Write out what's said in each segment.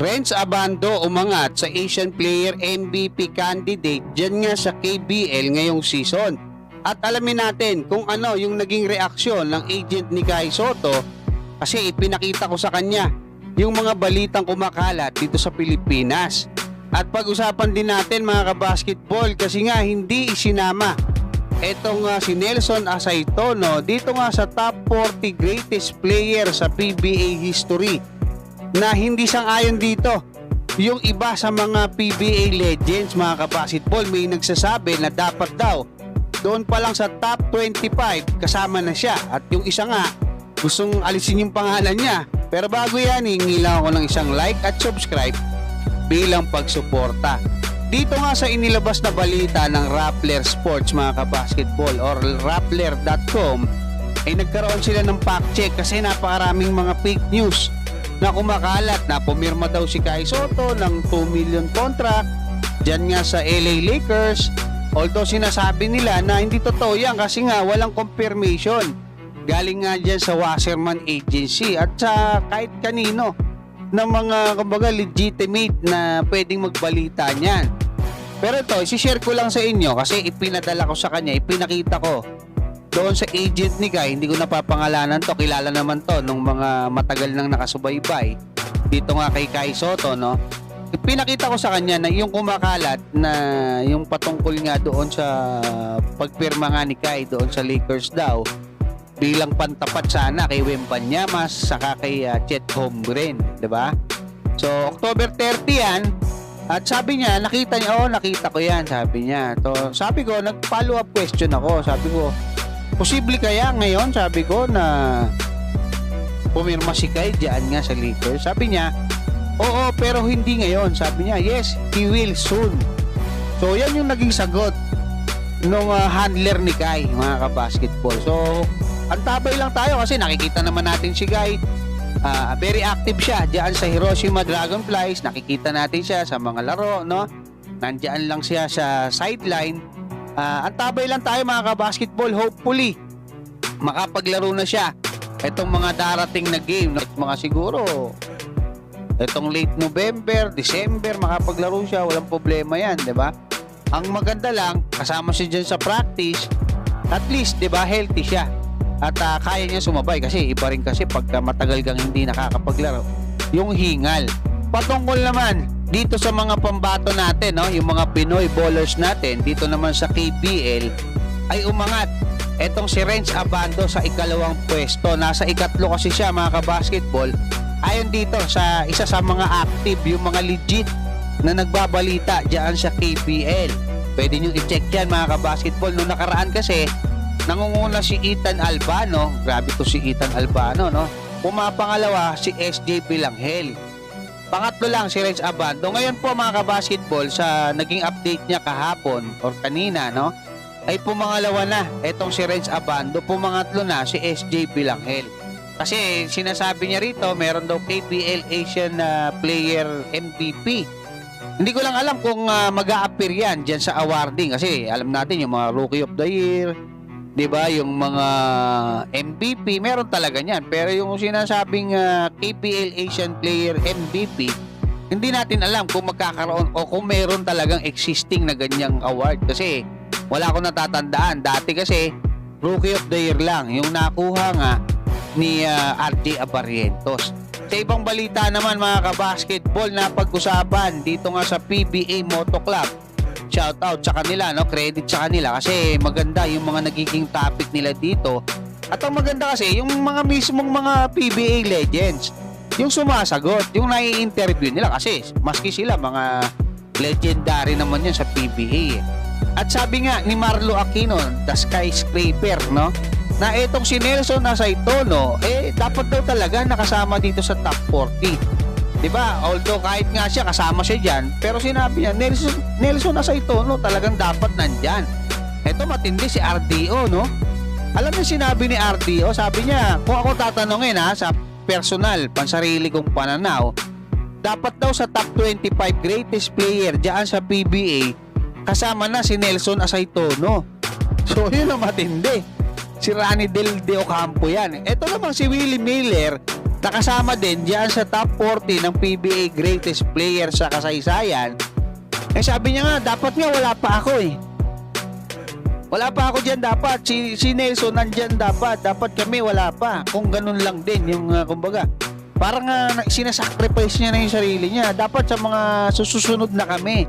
Renz Abando umangat sa Asian Player MVP candidate dyan nga sa KBL ngayong season. At alamin natin kung ano yung naging reaksyon ng agent ni Kai Soto kasi ipinakita ko sa kanya yung mga balitang kumakalat dito sa Pilipinas. At pag-usapan din natin mga kabasketball kasi nga hindi isinama etong ah, si Nelson Asaitono dito nga sa top 40 greatest player sa PBA history na hindi sang-ayon dito. Yung iba sa mga PBA legends mga kabasketball may nagsasabi na dapat daw doon pa lang sa top 25 kasama na siya at yung isa nga gustong alisin yung pangalan niya. Pero bago yan, hingi lang ako ng isang like at subscribe bilang pagsuporta. Dito nga sa inilabas na balita ng Rappler Sports mga kabasketball or Rappler.com ay nagkaroon sila ng fact check kasi napakaraming mga fake news na kumakalat na pumirma daw si Kai Soto ng 2 million contract. Dyan nga sa LA Lakers. Although sinasabi nila na hindi totoo yan kasi nga walang confirmation. Galing nga dyan sa Wasserman Agency at sa kahit kanino ng mga kumbaga legitimate na pwedeng magbalita niyan. Pero ito, isi-share ko lang sa inyo kasi ipinadala ko sa kanya, ipinakita ko doon sa agent ni Guy, hindi ko napapangalanan to, kilala naman to nung mga matagal nang nakasubaybay. Dito nga kay Kai Soto, no? Ipinakita ko sa kanya na yung kumakalat na yung patungkol nga doon sa pagpirma nga ni Kai doon sa Lakers daw bilang pantapat sana kay Wembanyamas saka kay uh, Chet Holmgren, 'di ba? So October 30 yan. At sabi niya, nakita niya, oh, nakita ko yan, sabi niya. To, sabi ko, nag-follow up question ako. Sabi ko, posible kaya ngayon, sabi ko, na pumirma si Kai diyan nga sa Lakers. Sabi niya, oo, pero hindi ngayon. Sabi niya, yes, he will soon. So, yan yung naging sagot nung ah, handler ni Kai, mga kabasketball. So, antabay lang tayo kasi nakikita naman natin si Guy. Ah, very active siya diyan sa Hiroshima Dragonflies. Nakikita natin siya sa mga laro, no? Nandiyan lang siya sa sideline. Ah, antabay lang tayo mga kabasketball. Hopefully, makapaglaro na siya itong mga darating na game. Mga siguro, itong late November, December, makapaglaro siya. Walang problema yan, di ba? Ang maganda lang, kasama siya dyan sa practice, at least, di ba, healthy siya at ah, kaya niya sumabay kasi iba rin kasi pagka matagal kang hindi nakakapaglaro yung hingal patungkol naman dito sa mga pambato natin no yung mga Pinoy bowlers natin dito naman sa KBL ay umangat etong si Renz Abando sa ikalawang pwesto nasa ikatlo kasi siya mga kabasketball ayon dito sa isa sa mga active yung mga legit na nagbabalita diyan sa KBL pwede nyo i-check yan mga kabasketball nung nakaraan kasi nangunguna si Ethan Albano. Grabe to si Ethan Albano, no? Pumapangalawa si SJ Bilanghel. Pangatlo lang si Renz Abando. Ngayon po mga kabasketball sa naging update niya kahapon or kanina, no? Ay pumangalawa na itong si Renz Abando. Pumangatlo na si SJ Bilanghel. Kasi sinasabi niya rito, meron daw KPL Asian ah, Player MVP. Hindi ko lang alam kung uh, mag a yan dyan sa awarding kasi alam natin yung mga Rookie of the Year, 'di ba? Yung mga MVP, meron talaga niyan. Pero yung sinasabing uh, KPL Asian Player MVP, hindi natin alam kung magkakaroon o kung meron talagang existing na ganyang award kasi wala akong natatandaan. Dati kasi Rookie of the Year lang yung nakuha nga ni uh, RJ Abarientos. Sa ibang balita naman mga kabasketball na pag-usapan dito nga sa PBA Moto Club shout out sa kanila, no? Credit sa kanila kasi maganda yung mga nagiging topic nila dito. At ang maganda kasi, yung mga mismong mga PBA legends, yung sumasagot, yung nai-interview nila kasi maski sila mga legendary naman yan sa PBA. At sabi nga ni Marlo Aquino, the skyscraper, no? Na itong si Nelson Asaitono, eh dapat daw talaga nakasama dito sa top 40 'Di ba? Although kahit nga siya kasama siya diyan, pero sinabi niya Nelson Nelson nasa ito no, talagang dapat nandiyan. Ito matindi si RDO no. Alam niyo sinabi ni RDO, sabi niya, kung ako tatanungin ha sa personal, pansarili kong pananaw, dapat daw sa top 25 greatest player diyan sa PBA kasama na si Nelson Asaitono. So yun ang matindi. Si Rani Del De Ocampo yan. Ito namang si Willie Miller nakasama din diyan sa top 40 ng PBA greatest player sa kasaysayan, eh sabi niya nga, dapat nga wala pa ako eh. Wala pa ako diyan dapat. Si, si Nelson nandyan dapat. Dapat kami wala pa. Kung ganun lang din yung uh, kumbaga. Parang uh, sinasacrifice niya na yung sarili niya. Dapat sa mga susunod na kami.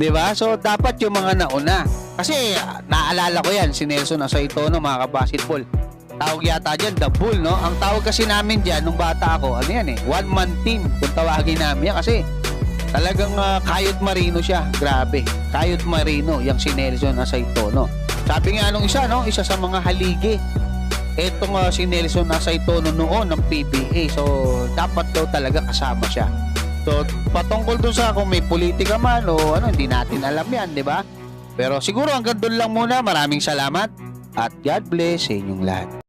'Di ba? So dapat yung mga nauna. Kasi ah, naalala ko yan si Nelson nasa ito no mga kabasketball. Tawag yata dyan, the bull, no? Ang tawag kasi namin dyan, nung bata ako, ano yan eh, one-man team, kung tawagin namin yan. Kasi Talagang uh, kayot marino siya. Grabe. Kayot marino yung si Nelson Asaitono. Sabi nga nung isa, no? Isa sa mga haligi. Etong uh, si Nelson Asaitono noon ng PBA. So, dapat daw talaga kasama siya. So, patungkol dun sa kung may politika man o ano, hindi natin alam yan, di ba? Pero siguro hanggang doon lang muna. Maraming salamat. At God bless sa inyong lahat.